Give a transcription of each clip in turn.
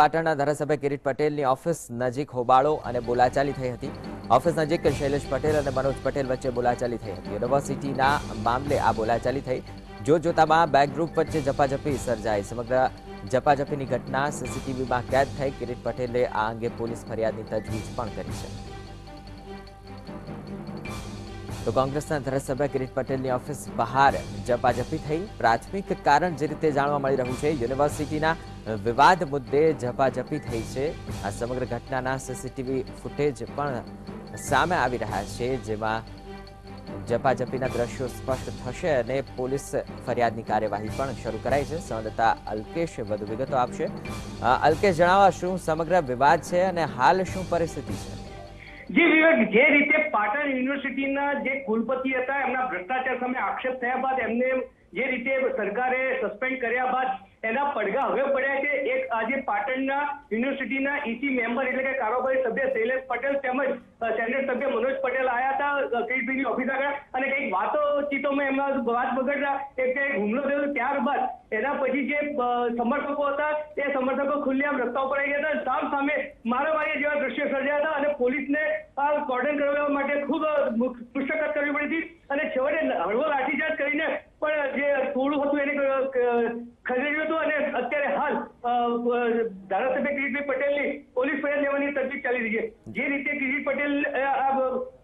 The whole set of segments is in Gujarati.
પાટણના ધારાસભ્ય કિરીટ પટેલની ઓફિસ નજીક હોબાળો અને બોલાચાલી થઈ હતી. ઓફિસ નજીક શૈલેષ પટેલ અને મનોજ પટેલ વચ્ચે બોલાચાલી થઈ હતી. યુનિવર્સિટીના મામલે આ બોલાચાલી થઈ. જો જોતામાં બેક ગ્રુપ વચ્ચે ઝપાઝપી સર્જાઈ. સમગ્ર ઝપાઝપીની ઘટના સીસીટીવીમાં કેદ થઈ. કિરીટ પટેલે આ અંગે પોલીસ ફરિયાદની તજવીજ પણ કરી છે. તો કોંગ્રેસના ધારાસભ્ય કિરીટ પટેલની ઓફિસ બહાર ઝપાઝપી થઈ. પ્રાથમિક કારણ જે રીતે જાણવા મળી રહ્યું છે, યુનિવર્સિટીના વિવાદ મુદ્દે ઝપાઝપી થઈ છે. આ સમગ્ર ઘટનાના સીસીટીવી ફૂટેજ પણ સામે આવી રહ્યા છે, જેમાં ઝપાઝપીના દ્રશ્યો સ્પષ્ટ થશે અને પોલીસ ફરિયાદની કાર્યવાહી પણ શરૂ કરાઈ છે. સંવાદદાતા અલ્કેશ વધુ વિગતો આપશે. અલ્કેશ, જણાવો શું સમગ્ર વિવાદ છે અને હાલ શું પરિસ્થિતિ છે? જી વિવેક, જે રીતે પાટણ યુનિવર્સિટીના જે કુલપતિ હતા, એમના ભ્રષ્ટાચાર સામે આક્ષેપ થયા બાદ એમને જે રીતે સરકારે સસ્પેન્ડ કર્યા બાદ એના પડઘા હવે પડ્યા છે. એક આજે પાટણના યુનિવર્સિટીના ઈસી મેમ્બર એટલે કે કારોબારી સભ્ય શૈલેષ પટેલ તેમજ સેનેટ સભ્ય મનોજ પટેલ આવ્યા હતા કિરીટભાઈની ઓફિસ આગળ. અને કંઈક વાતોચીતોમાં એમના વાત બગડતા, એક કંઈક હુમલો થયો ત્યારબાદ એના પછી જે સમર્થકો હતા એ સમર્થકો ખુલ્લેઆમ રસ્તા ઉપર આવી ગયા હતા. સામ સામે મારામારી જેવા દ્રશ્યો સર્જાયા હતા અને પોલીસને કોર્ડન કરવા માટે ખૂબ અ, કરવી પડી હતી. અને છેવટે હળવો લાઠીચાર્જ કરીને પણ જે થોડું હતું એને ક- હતું અને અત્યારે હાલ ધારાસભ્ય કિરીટભાઈ પટેલની પોલીસ ફરિયાદ લેવાની તજવીજ ચાલી રહી છે. જે રીતે કિરીટ પટેલ આ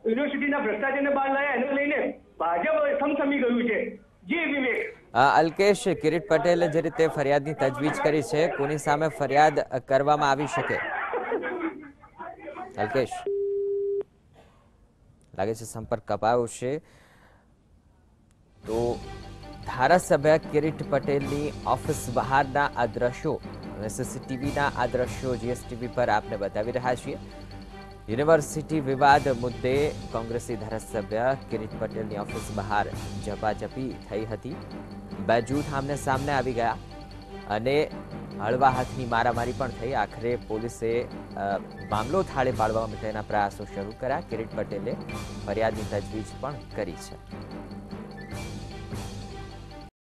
યુનિવર્સિટીના ભ્રષ્ટાચારને બહાર લાયા એને લઈને ભાજપ સમસમી ગયું છે. જી વિવેક. અલ્કેશ કિરીટ પટેલે જે રીતે ફરિયાદની તજવીજ કરી છે કોની સામે ફરિયાદ કરવામાં આવી શકે? અલ્કેશ. લાગે છે સંપર્ક કપાયો છે. તો ધારાસભ્ય કિરીટ પટેલની ઓફિસ બહારના આ દ્રશ્યો અને સીસીટીવીના આ દ્રશ્યો જીએસટીવી પર આપને બતાવી રહ્યા છીએ. યુનિવર્સિટી વિવાદ મુદ્દે કોંગ્રેસી ધારાસભ્ય કિરીટ પટેલની ઓફિસ બહાર ઝપાઝપી થઈ હતી. બે જૂથ આમને સામને આવી ગયા અને હળવા હાથની મારામારી પણ થઈ. આખરે પોલીસે મામલો થાળે પાડવા માટેના પ્રયાસો શરૂ કર્યા. કિરીટ પટેલે ફરિયાદની તજવીજ પણ કરી છે.